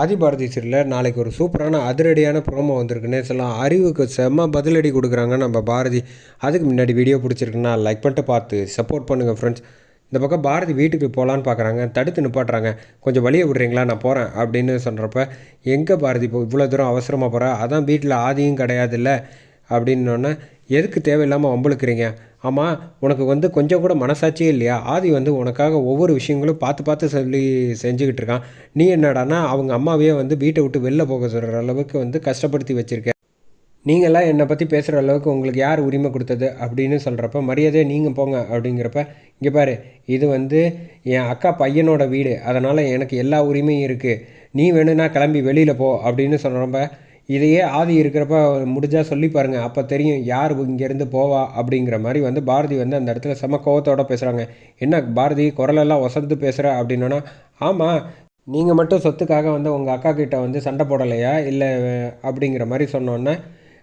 ஆதிபாரதி சீரியலில் நாளைக்கு ஒரு சூப்பரான அதிரடியான ப்ரோமோ வந்திருக்குன்னே சொல்லலாம். அறிவுக்கு செம்ம பதிலடி கொடுக்குறாங்க நம்ம பாரதி. அதுக்கு முன்னாடி வீடியோ பிடிச்சிருக்குன்னா லைக் பண்ணிட்டு பார்த்து சப்போர்ட் பண்ணுங்கள் ஃப்ரெண்ட்ஸ் இந்த பக்கம் பாரதி வீட்டுக்கு போகலான்னு பார்க்குறாங்க தடுத்து நிப்பாட்டுறாங்க. கொஞ்சம் வழியை விட்றீங்களா? நான் போகிறேன் அப்படின்னு சொல்கிறப்ப எங்கே பாரதி இப்போ இவ்வளோ தூரம் அவசரமாக போகிற அதான் வீட்டில் ஆதியும் கிடையாதுல்ல. அப்படின்னோடனே எதுக்கு தேவையில்லாமல் வம்பளுக்குறீங்க ஆமாம் உனக்கு வந்து கொஞ்சம் கூட மனசாட்சியே இல்லையா? ஆதி வந்து உனக்காக ஒவ்வொரு விஷயங்களும் பார்த்து பார்த்து சொல்லி செஞ்சுக்கிட்டு இருக்கான். நீ என்னடான்னா அவங்க அம்மாவையே வந்து வீட்டை விட்டு வெளில போக சொல்கிற அளவுக்கு வந்து கஷ்டப்படுத்தி வச்சுருக்க. நீங்களாம் என்னை பற்றி பேசுகிற அளவுக்கு உங்களுக்கு யார் உரிமை கொடுத்தது? அப்படின்னு சொல்கிறப்ப மரியாதையை நீங்கள் போங்க. அப்படிங்கிறப்ப இங்கே பாரு இது வந்து என் அக்கா பையனோட வீடு. அதனால் எனக்கு எல்லா உரிமையும் இருக்குது நீ வேணும்னா கிளம்பி வெளியில் போ. அப்படின்னு சொல்கிறப்ப இதையே ஆதி இருக்கிறப்ப முடிஞ்சால் சொல்லி பாருங்கள் அப்போ தெரியும் யார் இங்கேருந்து போவா அப்படிங்கிற மாதிரி வந்து பாரதி வந்து அந்த இடத்துல செம கோவத்தோடு பேசுகிறாங்க என்ன பாரதி குரலெல்லாம் ஒசந்து பேசுகிற அப்படின்னா ஆமாம் நீங்கள் மட்டும் சொத்துக்காக வந்து உங்கள் அக்கா கிட்ட வந்து சண்டை போடலையா? இல்லை அப்படிங்கிற மாதிரி சொன்னோன்னே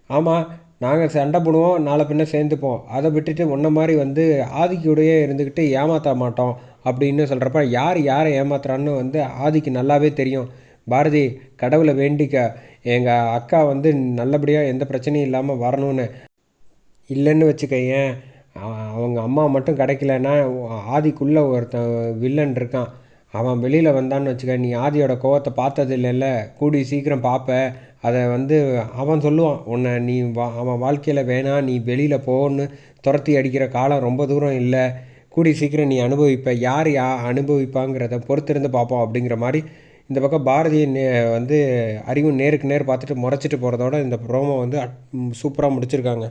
ஆமாம் நாங்கள் சண்டை போடுவோம் நாளை பின்ன சேர்ந்துப்போம். அதை விட்டுட்டு உன்ன மாதிரி வந்து ஆதிக்கியோடையே இருந்துக்கிட்டு ஏமாற்ற மாட்டோம் அப்படின்னு சொல்கிறப்ப யார் யாரை ஏமாத்துறான்னு வந்து ஆதிக்கு நல்லாவே தெரியும். பாரதி கடவுளை வேண்டிக்க. எங்கள் அக்கா வந்து நல்லபடியாக எந்த பிரச்சனையும் இல்லாமல் வரணும்னு. இல்லைன்னு வச்சுக்கயேன். அவங்க அம்மா மட்டும் கிடைக்கலன்னா ஆதிக்குள்ளே ஒருத்தன் வில்லன் இருக்கான். அவன் வெளியில் வந்தான்னு வச்சுக்க நீ ஆதியோட கோவத்தை பார்த்தது இல்லைல்ல கூடி சீக்கிரம் பார்ப்ப அதை வந்து அவன் சொல்லுவான் உன்னை நீ வா அவன் வாழ்க்கையில் வேணாம் நீ வெளியில் போன்னு துரத்தி அடிக்கிற காலம் ரொம்ப தூரம் இல்லை. கூடி சீக்கிரம் நீ அனுபவிப்ப. யார் யா அனுபவிப்பாங்கிறத பொறுத்திருந்து பார்ப்போம் அப்படிங்கிற மாதிரி இந்த பக்கம் பாரதி வந்து அறிவு நேருக்கு நேர் பார்த்துட்டு முறைச்சிட்டு போகிறதோட இந்த ப்ரோமோ வந்து சூப்பராக முடிச்சிருக்காங்க.